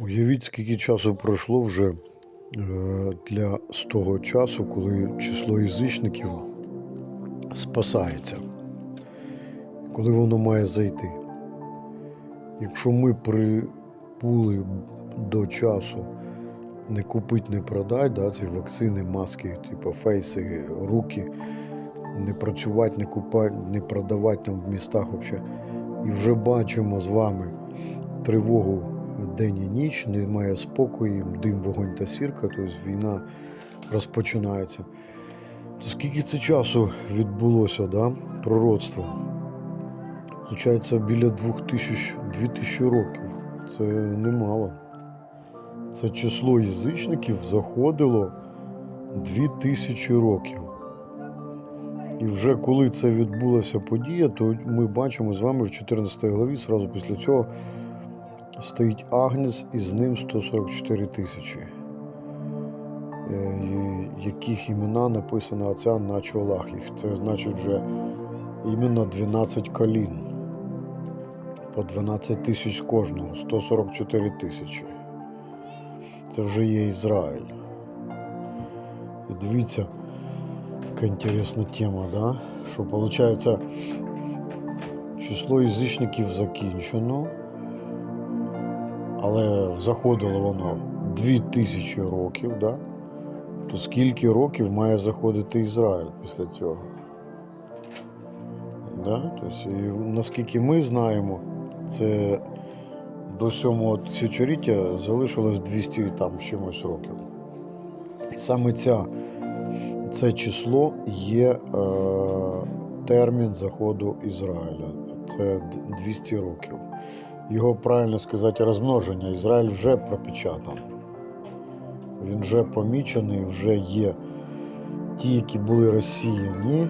Уявіть, скільки часу пройшло вже е, для з того часу, коли число язичників спасається, коли воно має зайти. Якщо ми прибули до часу не купить, не продать, да, ці вакцини, маски, типу фейси, руки, не працювати, не купати, не продавати там в містах взагалі. І вже бачимо з вами тривогу день і ніч, немає спокою, дим, вогонь та сірка, тобто війна розпочинається. То скільки це часу відбулося, да? пророцтво? Звичається, біля 2000, 2000 років. Це немало. Це число язичників заходило 2000 років. І вже коли це відбулася подія, то ми бачимо з вами в 14 главі, зразу після цього стоїть Агнець і з ним 144 тисячі, е, яких імена написано Отця на чолах їх. Це значить вже іменно 12 колін. По 12 тисяч кожного, 144 тисячі. Це вже є Ізраїль. І дивіться, яка інтересна тема, да? що виходить, число язичників закінчено, але заходило воно 2000 років, да? то скільки років має заходити Ізраїль після цього? Да? Тобто, і наскільки ми знаємо, це до сьомого тисячоліття залишилось 200 там чимось років. І саме ця, це число є е, термін заходу Ізраїля. Це 200 років. Його правильно сказати розмноження. Ізраїль вже пропечатан. Він вже помічений, вже є ті, які були розсіяні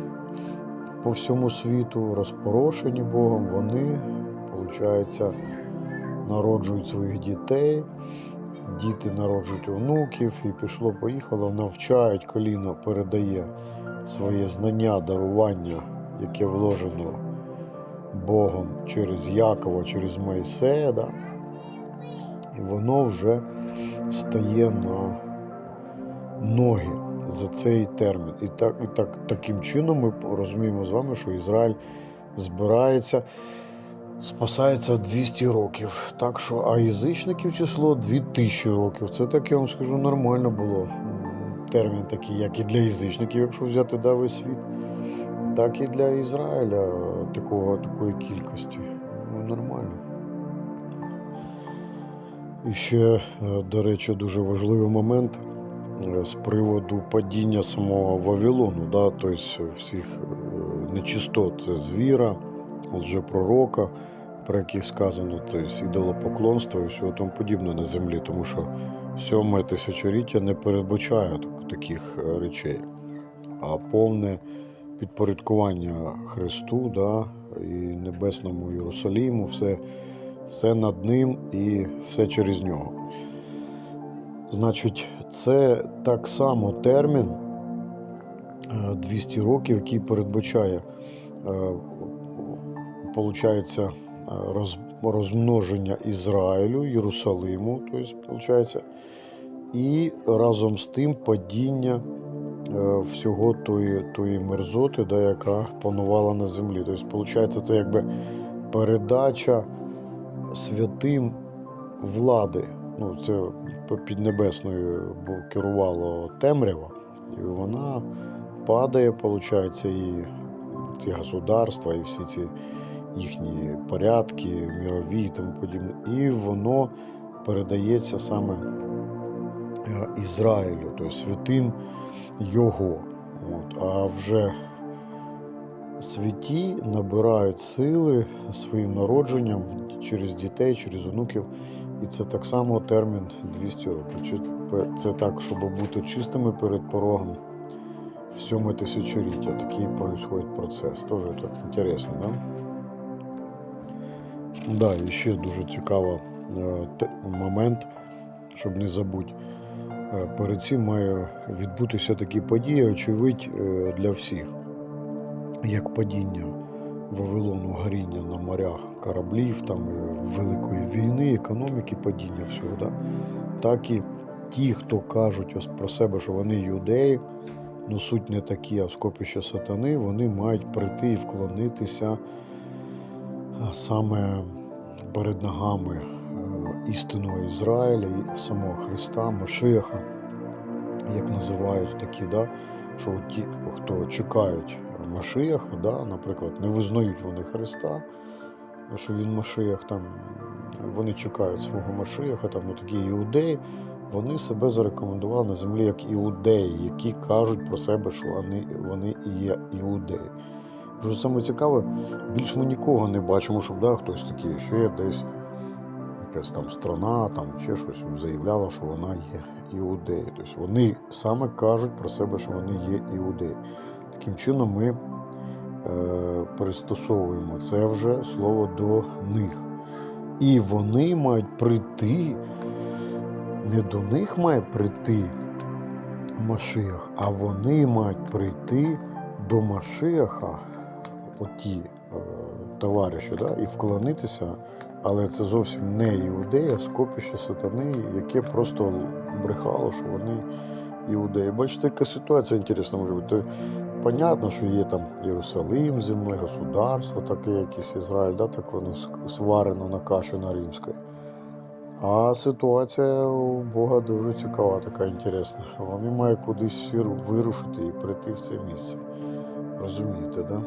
по всьому світу, розпорошені Богом, вони, виходить, народжують своїх дітей, діти народжують онуків, і пішло-поїхало, навчають, коліно передає своє знання, дарування, яке вложено Богом через Якова, через Моїсея, да? і воно вже стає на ноги за цей термін. І так, і так, таким чином ми розуміємо з вами, що Ізраїль збирається, спасається 200 років. Так що, а язичників число 2000 років. Це так, я вам скажу, нормально було. Термін такий, як і для язичників, якщо взяти да, весь світ, так і для Ізраїля такого, такої кількості. Ну, нормально. І ще, е, до речі, дуже важливий момент е, з приводу падіння самого Вавилону, да, тобто всіх нечистот, це звіра, лжепророка, про яких сказано, тобто ідолопоклонство і всього тому подібне на землі, тому що сьоме тисячоліття не передбачає таких речей, а повне підпорядкування Христу да, і Небесному Єрусаліму, все, все над ним і все через нього. Значить, це так само термін е, 200 років, який передбачає, е, получається, е, роз, розмноження Ізраїлю, Єрусалиму, тобто, і разом з тим падіння е, всього тої, тої мерзоти, да, яка панувала на землі. Тобто, виходить, це якби передача святим влади. Ну, це під небесною керувало темрява, і вона падає, виходить, і ці государства, і всі ці їхні порядки, мірові і тому подібне. І воно передається саме е, Ізраїлю, тобто святим його. От. А вже святі набирають сили своїм народженням через дітей, через онуків. І це так само термін 200 років. Це так, щоб бути чистими перед порогом в сьоме тисячоліття. Такий происходит процес. Тоже так інтересно, да? Да, і ще дуже цікавий момент, щоб не забути. Е, Перед цим має відбутися такі події, очевидь, е, для всіх, як падіння Вавилону горіння на морях кораблів, там е, великої війни, економіки, падіння всього, да? так і ті, хто кажуть ось про себе, що вони юдеї, ну суть не такі, а скопище сатани, вони мають прийти і вклонитися саме перед ногами істинного Ізраїля і самого Христа, Машиаха, як називають такі, да? що ті, хто чекають Машиаха, да? наприклад, не визнають вони Христа, що він Машиах, там, вони чекають свого Машиаха, там такі іудеї, вони себе зарекомендували на землі як іудеї, які кажуть про себе, що вони, вони і є іудеї. Що саме цікаве, більш ми нікого не бачимо, щоб да, хтось такий, що є десь якась там страна, там чи щось заявляла, що вона є іудеї. Тобто вони саме кажуть про себе, що вони є іудеї. Таким чином ми е, пристосовуємо це вже слово до них. І вони мають прийти, не до них має прийти Машиах, а вони мають прийти до Машиаха, оті е, товариші, да, і вклонитися, але це зовсім не іудея, а скопище сатани, яке просто брехало, що вони іудеї. Бачите, яка ситуація інтересна може бути. Понятно, що є там Єрусалим, земне государство, таке якийсь Ізраїль, да, так воно сварено на каші на римської. А ситуація у Бога дуже цікава, така інтересна. Вони мають кудись вирушити і прийти в це місце. Розумієте, да?